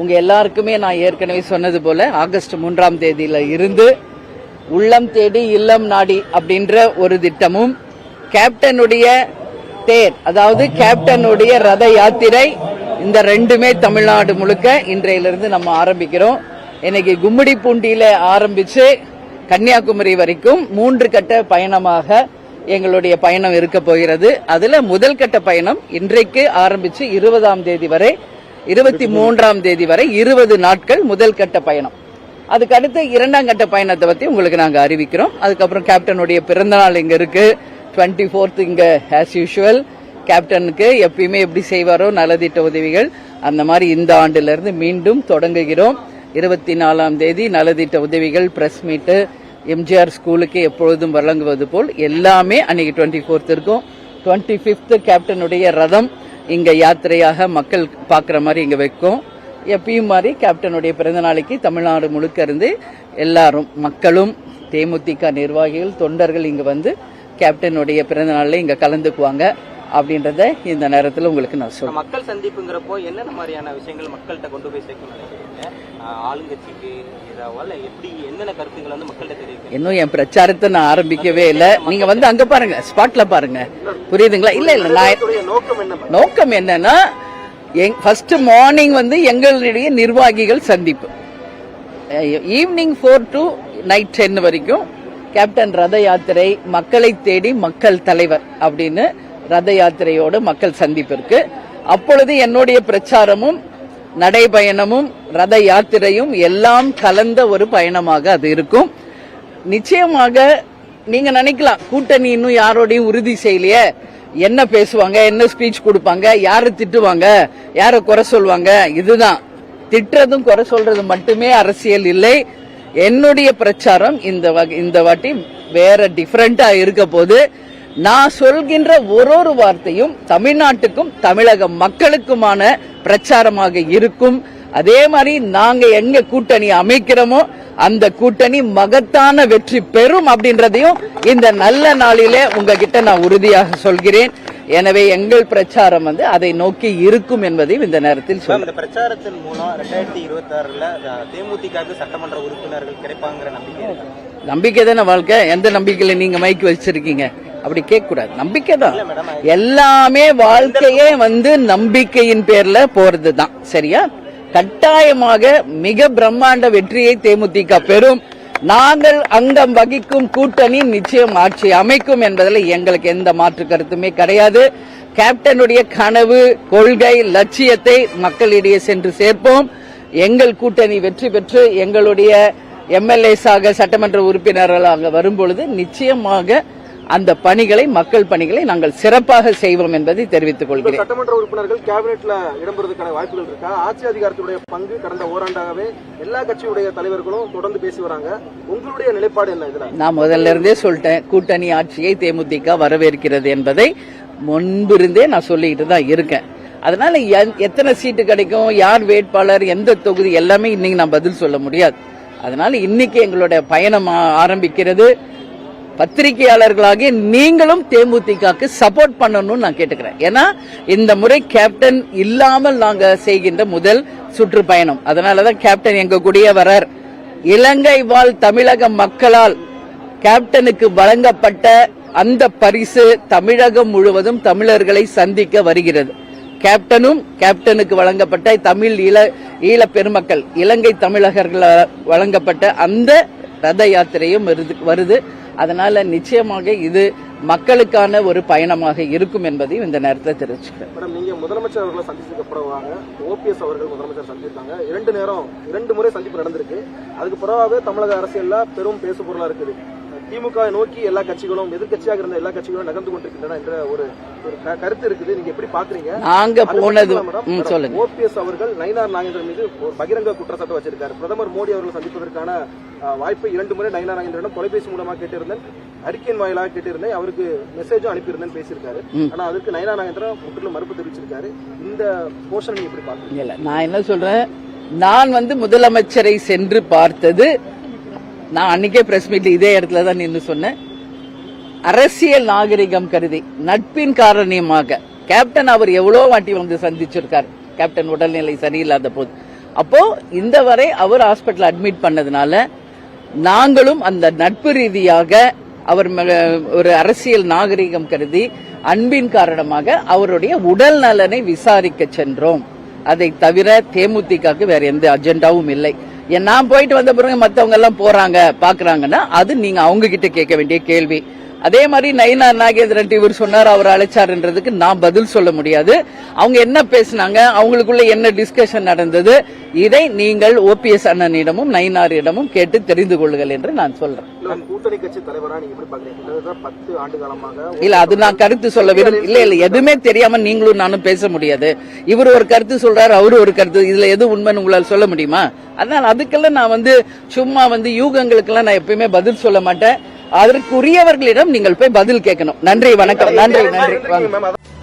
உங்க எல்லாருக்குமே நான் ஏற்கனவே சொன்னது போல ஆகஸ்ட் மூன்றாம் தேதியில இருந்து உள்ளம் தேடி இல்லம் நாடி அப்படின்ற ஒரு திட்டமும் கேப்டனுடைய தேர் அதாவது கேப்டனுடைய ரத யாத்திரை இந்த ரெண்டுமே தமிழ்நாடு முழுக்க இன்றையிலிருந்து நம்ம ஆரம்பிக்கிறோம். இன்னைக்கு கும்மிடிப்பூண்டியில ஆரம்பிச்சு கன்னியாகுமரி வரைக்கும் மூன்று கட்ட பயணமாக எங்களுடைய பயணம் இருக்க போகிறது. அதுல முதல் கட்ட பயணம் இன்றைக்கு ஆரம்பிச்சு இருபதாம் தேதி வரை இருபத்தி மூன்றாம் தேதி வரை இருபது நாட்கள் முதல் கட்ட பயணம். அதுக்கு அடுத்து இரண்டாம் கட்ட பயணத்தை பத்தி உங்களுக்கு நாங்க அறிவிக்கிறோம். அதுக்கப்புறம் கேப்டனுடைய பிறந்தநாள் இங்க இருக்கு. டுவெண்ட்டி ஃபோர்த் இங்க ஆஸ் யூஷுவல் கேப்டனுக்கு எப்பயுமே எப்படி செய்வாரோ நலத்திட்ட உதவிகள். அந்த மாதிரி இந்த ஆண்டுல இருந்து மீண்டும் தொடங்குகிறோம். இருபத்தி நாலாம் தேதி நலத்திட்ட உதவிகள் பிரஸ் மீட்டு எம்ஜிஆர் ஸ்கூலுக்கு எப்பொழுதும் வழங்குவது போல் எல்லாமே அன்னைக்கு டுவெண்ட்டி ஃபோர்த் இருக்கும். டுவெண்ட்டி ஃபிஃப்த் கேப்டனுடைய ரதம். இங்கே யாத்திரையாக மக்கள் பார்க்குற மாதிரி இங்கே வைக்கும். எப்பயும் மாதிரி கேப்டனுடைய பிறந்த நாளைக்கு தமிழ்நாடு முழுக்க இருந்து எல்லாரும் மக்களும் தேமுதிக நிர்வாகிகள் தொண்டர்கள் இங்கே வந்து கேப்டனுடைய பிறந்த நாளில் இங்கே கலந்துக்குவாங்க. அப்படின்றத இந்த நேரத்தில் உங்களுக்கு நான் சொல்றேன். மக்கள் சந்திப்புங்கிறப்போ என்னென்ன மாதிரியான விஷயங்கள் மக்கள்கிட்ட கொண்டு போய் நினைக்கிறீங்க? ஆஹ் ஆளுங்கட்சிக்கு இதாவோ இல்ல எப்படி என்னென்ன கருத்துக்கள் வந்து மக்கள்கிட்ட தெரிவிக்க இன்னும் என் பிரச்சாரத்தை நான் ஆரம்பிக்கவே இல்லை. நீங்க வந்து அங்க பாருங்க ஸ்பாட்ல பாருங்க. புரியுதுங்களா? இல்ல இல்ல நான் நோக்கம் என்ன நோக்கம் என்னன்னா ஃபர்ஸ்ட் மார்னிங் வந்து எங்களுடைய நிர்வாகிகள் சந்திப்பு. Evening four to night ten வரைக்கும் கேப்டன் ரத யாத்திரை மக்களை தேடி மக்கள் தலைவர் அப்படின்னு ரத யாத்திரையோட மக்கள் சந்திப்பிற்கு. அப்பொழுது என்னுடைய பிரச்சாரமும் நடைபயணமும் ரத யாத்திரையும் எல்லாம் கலந்த ஒரு பயணமாக அது இருக்கும். நிச்சயமாக நீங்க நினைக்கலாம் கூட்டணி இன்னும் யாரோடையும் உறுதி செய்யலையே. என்ன பேசுவாங்க என்ன ஸ்பீச் கொடுப்பாங்க யாரு திட்டுவாங்க யார குறை சொல்லுவாங்க இதுதான். திட்டுறதும் குறை சொல்றது மட்டுமே அரசியல் இல்லை. என்னுடைய பிரச்சாரம் இந்த வகை- இந்த வாட்டி வேற டிஃபரெண்டா இருக்க போது நான் சொல்கின்ற ஒரு ஒரு வார்த்தையும் தமிழ்நாட்டுக்கும் தமிழக மக்களுக்குமான பிரச்சாரமாக இருக்கும். அதே மாதிரி நாங்க எங்க கூட்டணி அமைக்கிறோமோ அந்த கூட்டணி மகத்தான வெற்றி பெறும் அப்படின்றதையும் இந்த நல்ல நாளிலே உங்ககிட்ட நான் உறுதியாக சொல்கிறேன். எனவே எங்கள் பிரச்சாரம் வந்து அதை நோக்கி இருக்கும் என்பதையும் இந்த நேரத்தில் இந்த பிரச்சாரத்தின் மூலம் ரெண்டாயிரத்தி இருபத்தி ஆறுல தேமுதிகவுக்கு சட்டமன்ற உறுப்பினர்கள் கிடைப்பாங்கிற நம்பிக்கை? நம்பிக்கை தானே வாழ்க்கை? எந்த நம்பிக்கையில நீங்க மைக் வச்சிருக்கீங்க? அப்படி கேட்க கூடாது நம்பிக்கை தான் எல்லாமே வாழ்க்கையே வந்து நம்பிக்கையின் பேர்ல போறது தான் சரியா? கட்டாயமாக மிக பிரம்மாண்ட வெற்றியை தேமுதிக பெறும். நாங்கள் அங்கம் வகிக்கும் கூட்டணி நிச்சயம் ஆட்சி அமைக்கும் என்பதில் எங்களுக்கு எந்த மாற்று கருத்துமே கிடையாது. கேப்டனுடைய கனவு கொள்கை லட்சியத்தை மக்களிடையே சென்று சேர்ப்போம். எங்கள் கூட்டணி வெற்றி பெற்று எங்களுடைய எம்எல்ஏஸாக சட்டமன்ற உறுப்பினர்களாக வரும்பொழுது நிச்சயமாக அந்த பணிகளை மக்கள் பணிகளை நாங்கள் சிறப்பாக செய்வோம் என்பதை தெரிவித்துக் கொள்கிறேன். சட்டமன்ற உறுப்பினர்கள் கேபினெட்ல இடம்பெறுவதற்கான வாய்ப்புகள் இருக்கா? ஆட்சி அதிகாரத்துடைய பங்கு கடந்த ஓராண்டாகவே எல்லா கட்சியுடைய தலைவர்களும் தொடர்ந்து பேசி வராங்க. உங்களுடைய நிலைப்பாடு என்ன இதுல? நான் முதல்ல இருந்தே சொல்லிட்டேன் கூட்டணி ஆட்சியை தேமுதிக வரவேற்கிறது என்பதை முன்பிருந்தே நான் சொல்லிக்கிட்டு தான் இருக்கேன். அதனால எத்தனை சீட்டு கிடைக்கும் யார் வேட்பாளர் எந்த தொகுதி எல்லாமே இன்னைக்கு நான் பதில் சொல்ல முடியாது. அதனால இன்னைக்கு எங்களுடைய பயணம் ஆரம்பிக்கிறது. பத்திரிகையாளர்களாகிய நீங்களும் தேமுதிகக்கு சப்போர்ட் பண்ணணும்னு நான் கேட்டுக்கிறேன். ஏன்னா இந்த முறை கேப்டன் இல்லாமல் நாங்க செய்கின்ற முதல் சுற்றுப்பயணம். அதனாலதான் கேப்டன் எங்க கூடிய வரார். இலங்கை வாழ் தமிழக மக்களால் கேப்டனுக்கு வழங்கப்பட்ட அந்த பரிசு தமிழகம் முழுவதும் தமிழர்களை சந்திக்க வருகிறது. கேப்டனும் கேப்டனுக்கு வழங்கப்பட்ட தமிழ் ஈழ ஈழ பெருமக்கள் இலங்கை தமிழகர்கள் வழங்கப்பட்ட அந்த ரத யாத்திரையும் வருது- வருது. அதனால நிச்சயமாக இது மக்களுக்கான ஒரு பயணமாக இருக்கும் என்பதையும் இந்த நேரத்தில் தெரிவிச்சுக்கிறேன். மேடம் நீங்க முதலமைச்சர் அவர்களை சந்திச்சதுக்கு அப்புறமாக ஓபிஎஸ் அவர்கள் முதலமைச்சர் சந்திப்பாங்க இரண்டு நேரம் இரண்டு முறை சந்திப்பு நடந்திருக்கு. அதுக்கு பிறகு தமிழக அரசியல்ல பெரும் பேசு பொருளா இருக்குது. திமுக நோக்கி எல்லா கட்சிகளும் எதிர்க்கட்சியாக இருந்த எல்லா கட்சிகளும் நகர்ந்து கொண்டிருக்கின்றன என்ற ஒரு ஒரு கருத்து இருக்குது. நீங்க எப்படி பாக்குறீங்க? நாங்க போனது சொல்லுங்க. ஓபிஎஸ் அவர்கள் நயினார் நாகேந்திரன் மீது ஒரு பகிரங்க குற்றச்சாட்டு வச்சிருக்காரு. பிரதமர் மோடி அவர்களை சந்திப்பதற்கான வாய்ப்பை இரண்டு முறை நயினார் நாகேந்திரனிடம் தொலைபேசி மூலமா கேட்டிருந்தேன். அறிக்கையின் வாயிலாக கேட்டிருந்தேன். அவருக்கு மெசேஜும் அனுப்பியிருந்தேன் பேசியிருக்காரு. ஆனா அதற்கு நயினார் நாகேந்திரன் முற்றிலும் மறுப்பு தெரிவிச்சிருக்காரு. இந்த நீங்க எப்படி பாக்குறீங்க? நான் என்ன சொல்றேன்? நான் வந்து முதலமைச்சரை சென்று பார்த்தது நான் அன்னைக்கே பிரஸ் மீட் இதே இடத்துல தான் நின்று சொன்னேன். அரசியல் நாகரிகம் கருதி நட்பின் காரணமாக கேப்டன் அவர் எவ்வளோ வாட்டி வந்து சந்திச்சிருக்கார். கேப்டன் உடல்நிலை சரியில்லாத போது. அப்போ இந்த வரை அவர் ஹாஸ்பிட்டல் அட்மிட் பண்ணதுனால நாங்களும் அந்த நட்பு ரீதியாக அவர் ஒரு அரசியல் நாகரிகம் கருதி அன்பின் காரணமாக அவருடைய உடல் நலனை விசாரிக்க சென்றோம். அதை தவிர தேமுதிகக்கு வேற எந்த அஜெண்டாவும் இல்லை. நான் போயிட்டு வந்த பிறகு மற்றவங்க எல்லாம் போறாங்க பாக்குறாங்கன்னா அது நீங்க அவங்க கிட்ட கேட்க வேண்டிய கேள்வி. அதே மாதிரி நயினா நாகேந்திரன் இவர் சொன்னார் அவர் அழைச்சாருன்றதுக்கு நான் பதில் சொல்ல முடியாது. அவங்க என்ன பேசினாங்க அவங்களுக்குள்ள என்ன டிஸ்கஷன் நடந்தது இதை நீங்கள் ஓபிஎஸ் அண்ணனிடமும் நயினாரிடமும் கேட்டு தெரிந்து கொள்ளுங்கள் என்று நான் சொல்றேன். இல்ல, அது நான் கருத்து சொல்ல விரும்ப இல்ல இல்ல. எதுவுமே தெரியாம நீங்களும் நானும் பேச முடியாது. இவர் ஒரு கருத்து சொல்றாரு அவரு ஒரு கருத்து இதுல எது உண்மைன்னு உங்களால சொல்ல முடியுமா? அதனால அதுக்கெல்லாம் நான் வந்து சும்மா வந்து யூகங்களுக்கெல்லாம் நான் எப்பயுமே பதில் சொல்ல மாட்டேன். அதற்குரியவர்களிடம் நீங்கள் போய் பதில் கேட்கணும் நன்றி வணக்கம் நன்றி நன்றி